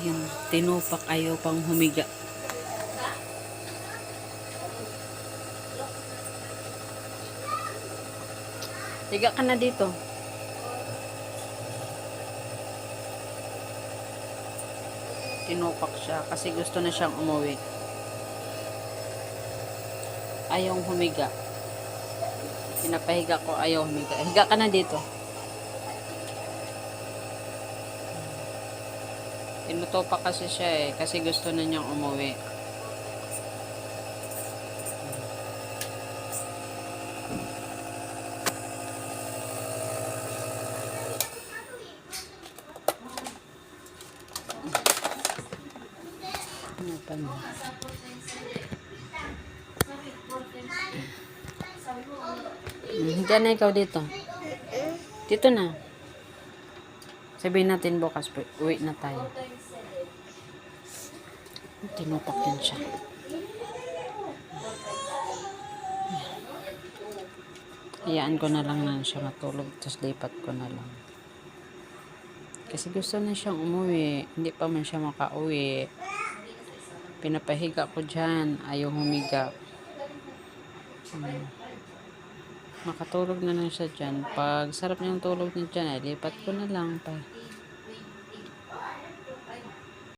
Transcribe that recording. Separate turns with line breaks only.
Ayun, tinupak ayaw pang humiga. Higa ka na dito. Tinupak siya kasi gusto na siyang umuwi. Ayaw humiga. Pinapahiga ko ayaw humiga. Higa ka na dito. Tinutopak kasi siya eh kasi gusto na niyang umuwi. Pa na? Ikaw dito. Dito na. Sabihin natin bukas, uwi na tayo. Tinutok din siya. Hayaan ko na lang na siya matulog, tapos lipat ko na lang. Kasi gusto na siyang umuwi. Hindi pa man siya makauwi. Pinapahiga ko dyan. Ayaw humiga. Hmm. Makatulog na lang siya dyan. Pag sarap niyang tulog niya dyan, ay lipat ko na lang pa.